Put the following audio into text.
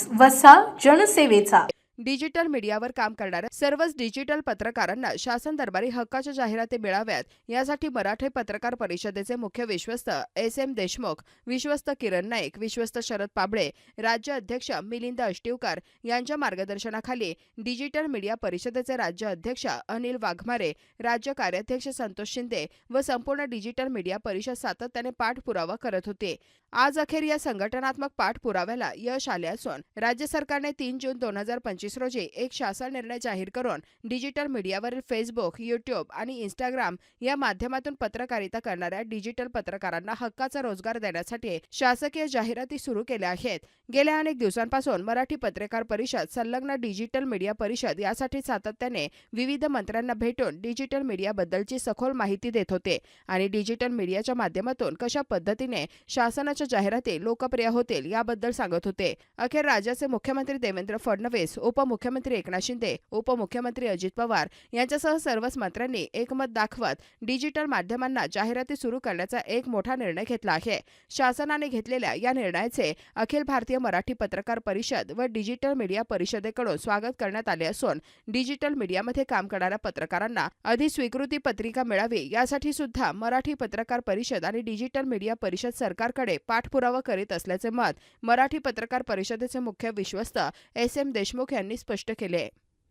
News वसा जनसेवेचा. Digital मीडियावर काम करणाऱ्या सर्वच डिजिटल पत्रकारांना शासन दरबारी हक्काच्या जाहिराती मिळाव्यात. यासाठी मराठी पत्रकार परिषदेचे मुख्य विश्वस्त एस एम देशमुख विश्वस्त किरण नाईक विश्वस्त शरद पाबळे राज्य अध्यक्ष मिलिंद अष्टिवकर यांच्या मार्गदर्शनाखाली डिजिटल मीडिया परिषदेचे राज्य अध्यक्ष अनिल वाघमारे राज्य कार्याध्यक्ष संतोष शिंदे व संपूर्ण डिजिटल मीडिया परिषद सातत्याने पाठपुरावा करत होते. आज अखेर या संघटनात्मक पाठपुराव्याला यश आले असून राज्य सरकारने तीन जून दोन हजार पंचवीस रोजी एक शासन निर्णय जाहीर करून डिजिटल मीडियावरील फेसबुक युट्यूब आणि इंस्टाग्राम या माध्यमातून पत्रकारिता करणाऱ्या डिजिटल पत्रकारांना हक्काचा रोजगार देण्यासाठी शासकीय जाहिराती सुरू केल्या आहेत. गेल्या अनेक दिवसांपासून मराठी पत्रकार परिषद संलग्न डिजिटल मीडिया परिषद यासाठी सातत्याने विविध मंत्र्यांना भेटून डिजिटल मीडियाबद्दलची सखोल माहिती देत होते आणि डिजिटल मीडियाच्या माध्यमातून कशा पद्धतीने शासनाच्या जाहिराती लोकप्रिय होतील याबद्दल सांगत होते. अखेर राज्याचे मुख्यमंत्री देवेंद्र फडणवीस उप उपमुख्यमंत्री एकनाथ शिंदे उपमुख्यमंत्री अजित पवार यांच्यासह सर्वच मंत्र्यांनी एकमत दाखवत डिजिटल माध्यमांना जाहिराती सुरू करण्याचा एक मोठा निर्णय घेतला आहे. शासनाने घेतलेल्या या निर्णयाचे अखिल भारतीय मराठी पत्रकार परिषद व डिजिटल मीडिया परिषदेकडून स्वागत करण्यात आले असून डिजिटल मीडियामध्ये काम करणाऱ्या पत्रकारांना अधिस्वीकृती पत्रिका मिळावी यासाठी सुद्धा मराठी पत्रकार परिषद आणि डिजिटल मीडिया परिषद सरकारकडे पाठपुरावा करीत असल्याचे मत मराठी पत्रकार परिषदेचे मुख्य विश्वस्त एस एम देशमुख यांनी स्पष्ट केले